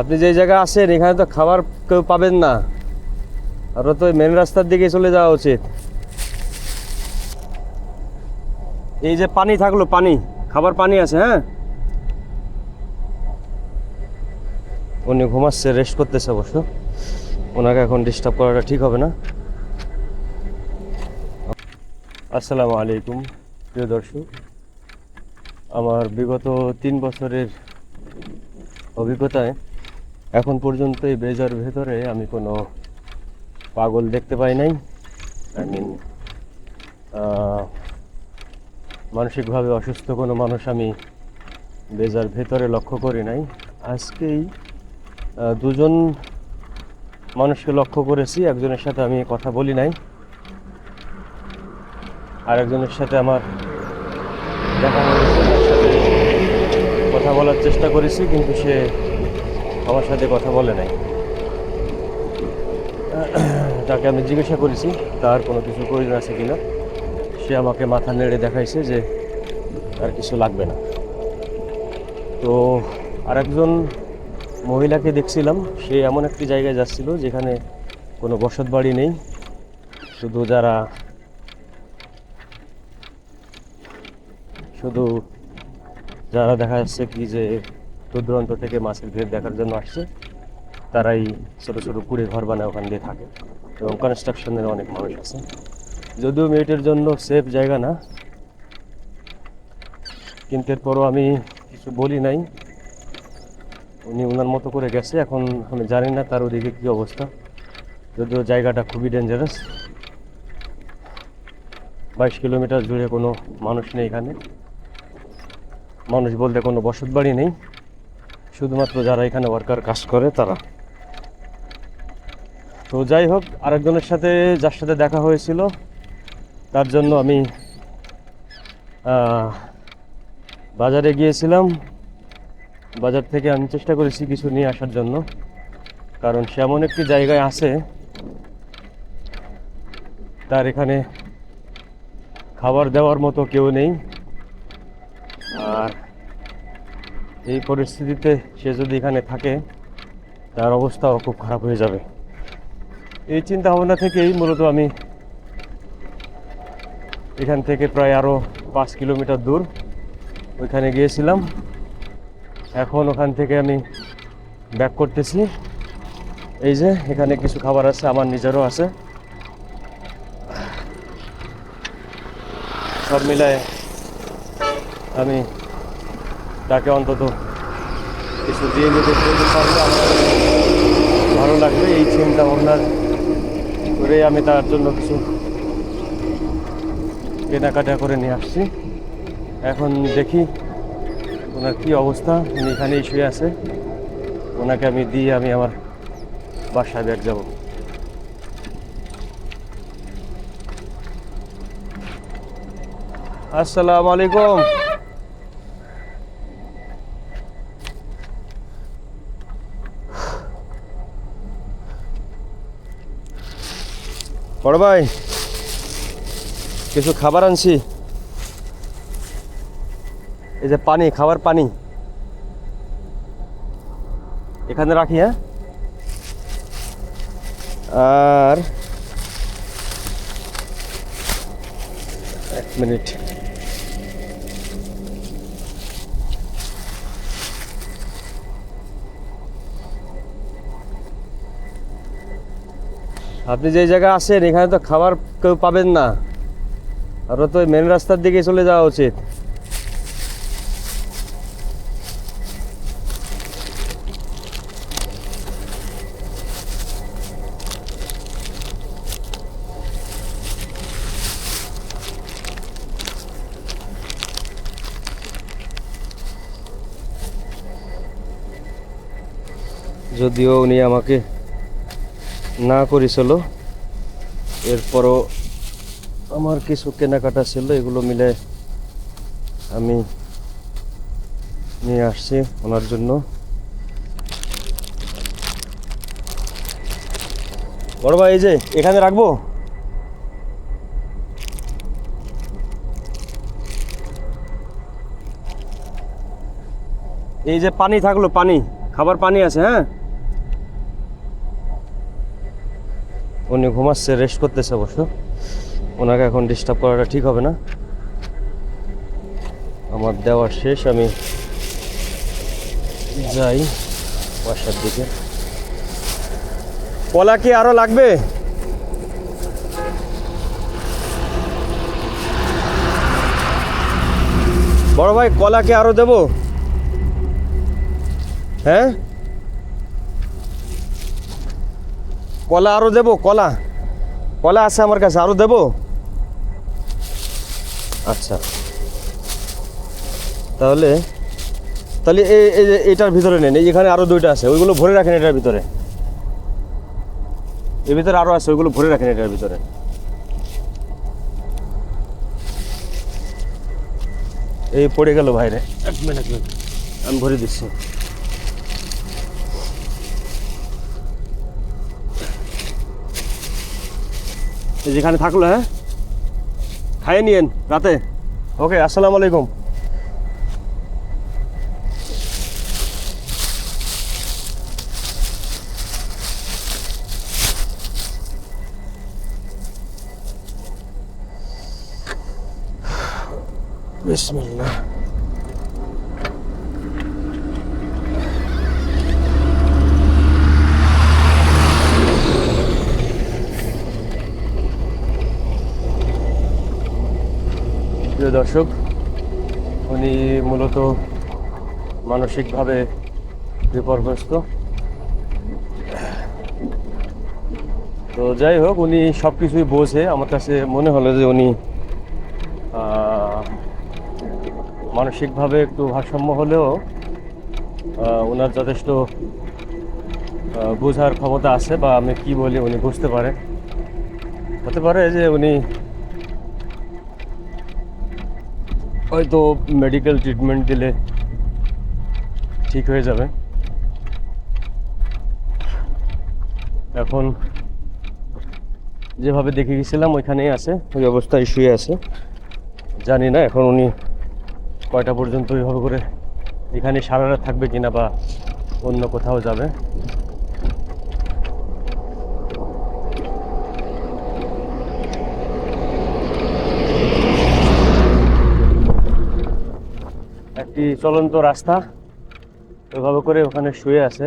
আপনি যেই জায়গায় আসেন, এখানে তো খাবার কেউ পাবেন না। আরও তো মেন রাস্তার দিকে চলে যাওয়া উচিত। এই যে পানি থাকল, পানি। খাবার পানি আছে হ্যাঁ? উনি ঘুমাচ্ছে রেস্ট করতেছে অবশ্য। ওনাকে এখন ডিস্টার্ব করাটা ঠিক হবে না। আসসালামু আলাইকুম, প্রিয় দর্শক। আমার বিগত তিন বছরের অভিজ্ঞতায় এখন পর্যন্ত এই বেজার ভেতরে আমি কোনো পাগল দেখতে পাই নাই। আই মিন মানসিকভাবে অসুস্থ কোনো মানুষ আমি বেজার ভেতরে লক্ষ্য করি নাই। আজকেই দুজন মানুষকে লক্ষ্য করেছি, একজনের সাথে আমি কথা বলি নাই। আর একজনের সাথে আমার দেখা সাথে কথা বলার চেষ্টা করেছি, কিন্তু সে আমার সাথে কথা বলে নাই। তাকে আমি জিজ্ঞাসা করেছি, তার কোনো কিছু প্রয়োজন আছে কিনা? সে আমাকে মাথা নেড়ে দেখাইছে যে তার কিছু লাগবে না। তো আরেকজন মহিলাকে দেখছিলাম, সে এমন একটি জায়গায় যাচ্ছিল যেখানে কোনো বসত বাড়ি নেই, শুধু যারা শুধু যারা দেখা যাচ্ছে কি যে দূর দূরান্ত থেকে মাছের ভিড় দেখার জন্য আসছে। তারাই ছোটো ছোটো কুড়ে ঘর বানায় ওখান দিয়ে থাকে এবং কনস্ট্রাকশনের অনেক মানুষ আছে। যদিও মেয়েটের জন্য সেফ জায়গা না। কিন্তু এরপরও আমি কিছু বলি নাই। উনি ওনার মতো করে গেছে, এখন আমি জানি না তার ওদিকে কী অবস্থা। যদিও জায়গাটা খুবই ডেঞ্জারাস বাইশ কিলোমিটার জুড়ে কোনো মানুষ নেই এখানে। মানুষ বলতে কোনো বসত বাড়ি নেই। শুধুমাত্র যারা এখানে ওয়ার্কার কাজ করে, তারা। তো যাই হোক, আরেকজনের সাথে, যার সাথে দেখা হয়েছিল, তার জন্য আমি বাজারে গিয়েছিলাম। বাজার থেকে আমি চেষ্টা করেছি কিছু নিয়ে আসার জন্য, কারণ সে এমন একটি জায়গায় আছে, তার এখানে খাবার দেওয়ার মতো কেউ নেই। আর এই পরিস্থিতিতে সে যদি এখানে থাকে, তার অবস্থাও খুব খারাপ হয়ে যাবে। এই চিন্তা ভাবনা থেকেই মূলত আমি এখান থেকে প্রায় আরও পাঁচ কিলোমিটার দূর ওইখানে গিয়েছিলাম। এখন ওখান থেকে আমি ব্যাক করতেছি। এই যে, এখানে কিছু খাবার আছে, আমার নিজেরও আছে। সব মিলায় আমি তাকে অন্তত কিছু দিয়ে পেরে পারলে আমার ভালো লাগবে। এই চিন্তা ভাবনার করে আমি তার জন্য কিছু কেনাকাটা করে নিয়ে আসছি। এখন দেখি ওনার কী অবস্থা। উনি এখানেই শুয়ে আছে। ওনাকে আমি দিয়ে আমি আমার বাসায় ব্যাগ যাব। আসসালামু আলাইকুম। বড় ভাই, কিছু খাবার আনছি। এই যে পানি, খাবার পানি। এখানে রাখি হ্যাঁ? আর এক মিনিট। আপনি যে জায়গায় আসেন, এখানে তো খাবার কেউ পাবেন না। আরও তো মেন রাস্তার দিকে চলে যাওয়া উচিত। যদিও উনি আমাকে না করেছিল এরপরও আমার কিছু কেনাকাটা ছিল, এগুলো মিলে আমি নিয়ে আসছি ওনার জন্য। বড় ভাই, এই যে, এখানে রাখব? এই যে পানি থাকল, পানি, খাবার পানি আছে হ্যাঁ? উনি ঘুমাচ্ছে রেস্ট করতেছে অবশ্য। ওনাকে এখন ডিস্টার্ব করাটা ঠিক হবে না। আমার দেওয়ার শেষ, আমি যাই বাসার দিকে। কলা কি আরও লাগবে? বড় ভাই, কলা কি আরও দেবো? হ্যাঁ? কলা আরও দেবো কলা। কলা আছে আমার কাছে আরও দেবো? আচ্ছা। তাহলে তাহলে এই এটার ভিতরে নেন এখানে আরও দুইটা আছে ওইগুলো ভরে রাখেন এটার ভিতরে। এর ভিতরে আরও আছে ওইগুলো ভরে রাখেন এটার ভিতরে। এই পড়ে গেল ভাইরে। এক মিনিট এক মিনিট। আমি ভরে দিচ্ছি। যেখানে থাকল হ্যাঁ? খাইয়ে নিয়েন রাতে। ওকে আসসালামু আলাইকুম। বিসমিল্লাহ। প্রিয় দর্শক, উনি মূলত মানসিকভাবে বিপর্যস্ত। তো যাই হোক, উনি সব কিছুই বোঝে। আমার কাছে মনে হলো যে উনি মানসিকভাবে একটু ভারসাম্য হলেও ওনার যথেষ্ট বোঝার ক্ষমতা আছে বা আমি কি বলি উনি বুঝতে পারে। হতে পারে যে উনি হয়তো মেডিকেল ট্রিটমেন্ট দিলে ঠিক হয়ে যাবে। এখন যেভাবে দেখে গেছিলাম, ওইখানেই আছে, ওই অবস্থায় শুয়ে আছে। জানি না এখন উনি কয়টা পর্যন্ত ওইভাবে করে এখানে সারা থাকবে কিনা বা অন্য কোথাও যাবে। একটি চলন্ত রাস্তা ওইভাবে করে ওখানে শুয়ে আছে।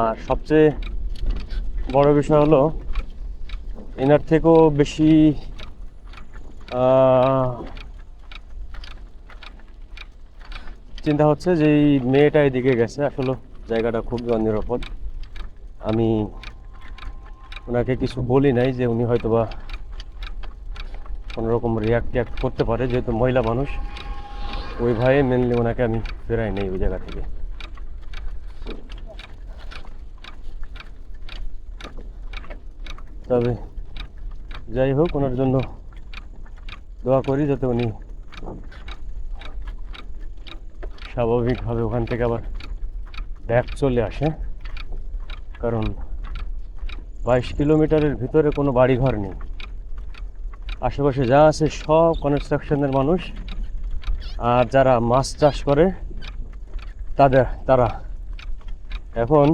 আর সবচেয়ে বড় বিষয় হলো, এনার থেকেও বেশি চিন্তা হচ্ছে যে এই মেয়েটা এদিকে গেছে। আসলে জায়গাটা খুবই অনিরাপদ। আমি ওনাকে কিছু বলি নাই যে উনি হয়তোবা কোনোরকম রিয়াক্ট করতে পারে, যেহেতু মহিলা মানুষ। ওই ভয়ে মেনলি ওনাকে আমি ফেরাই নেই ওই জায়গা থেকে। তবে যাই হোক, ওনার জন্য দোয়া করি যাতে উনি স্বাভাবিকভাবে ওখান থেকে আবার ব্যাক চলে আসে। কারণ বাইশ কিলোমিটারের ভিতরে কোনো বাড়িঘর নেই। আশেপাশে যা আছে সব কনস্ট্রাকশনের মানুষ আর যারা মাছ চাষ করে, তাদের, তারা। এখন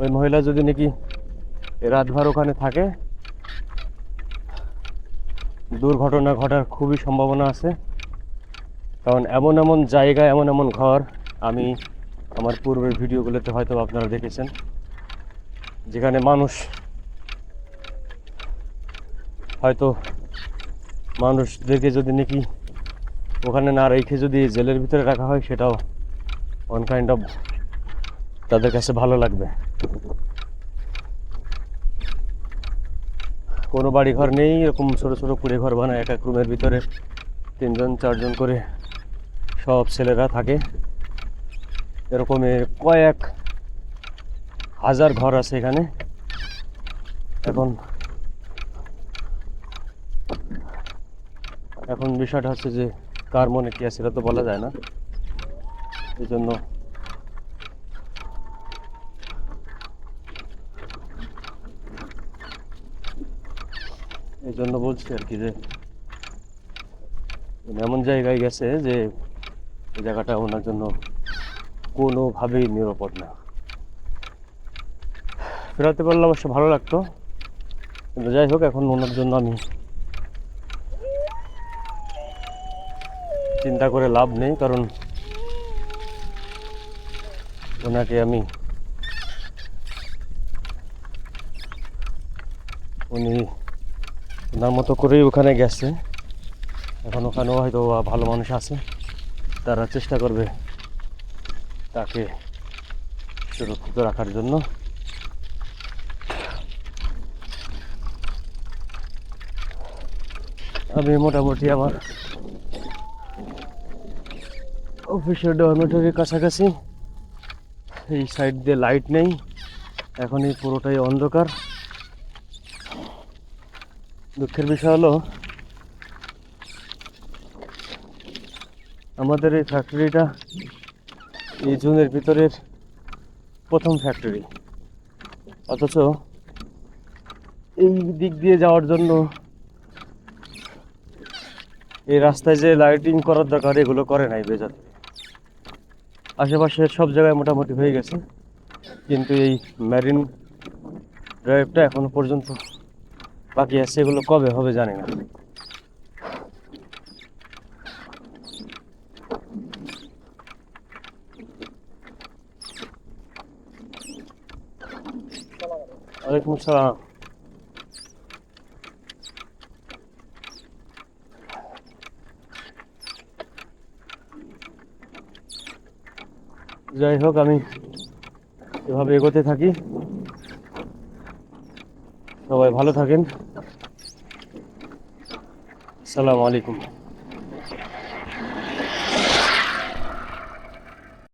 ওই মহিলা যদি নাকি রাতভর ওখানে থাকে, দুর্ঘটনা ঘটার খুবই সম্ভাবনা আছে। কারণ এমন এমন জায়গা, এমন এমন ঘর আমি আমার পূর্বের ভিডিওগুলোতে হয়তো আপনারা দেখেছেন, যেখানে মানুষ হয়তো মানুষদেরকে যদি নাকি ওখানে না রেখে যদি জেলের ভিতরে রাখা হয়, সেটাও ওয়ান কাইন্ড অফ তাদের কাছে ভালো লাগবে। কোনো বাড়ি ঘর নেই, এরকম ছোটো ছোটো কুড়ে ঘর বানায় এক এক রুমের ভিতরে। তিনজন, চারজন করে সব ছেলেরা থাকে। এরকমের কয়েক হাজার ঘর আছে এখানে। এখন এখন বিষয়টা হচ্ছে যে কার মনে কি আছে সেটা তো বলা যায় না। এই জন্য এই জন্য বলছি আর কি যে, এমন জায়গায় গেছে যে এই জায়গাটা ওনার জন্য কোনোভাবেই নিরাপদ না। ফেরাতে পারলে অবশ্য ভালো লাগতো। কিন্তু যাই হোক, এখন ওনার জন্য আমি চিন্তা করে লাভ নেই, কারণ ওনাকে আমি উনি ওনার মতো করেই ওখানে গেছে। এখন ওখানেও হয়তো ভালো মানুষ আছে। তারা চেষ্টা করবে তাকে সুরক্ষিত রাখার জন্য। আমি মোটামুটি আমার অফিসের ডরমেটরির কাছাকাছি। এই সাইড দিয়ে লাইট নেই। এখন এই পুরোটাই অন্ধকার। দুঃখের বিষয় হলো, আমাদের এই ফ্যাক্টরিটা এই জুনের ভিতরের প্রথম ফ্যাক্টরি অথচ এই দিক দিয়ে যাওয়ার জন্য এই রাস্তায় যে লাইটিং করার দরকার, এগুলো করে নাই বেজার। আশেপাশের সব জায়গায় মোটামুটি হয়ে গেছে। কিন্তু এই ম্যারিন ড্রাইভটা এখনও পর্যন্ত বাকি আছে। এগুলো কবে হবে জানি না। ওয়ালাইকুম আসসালাম। যাই হোক আমি এভাবে এগোতে থাকি। সবাই ভালো থাকেন। আসসালামু আলাইকুম।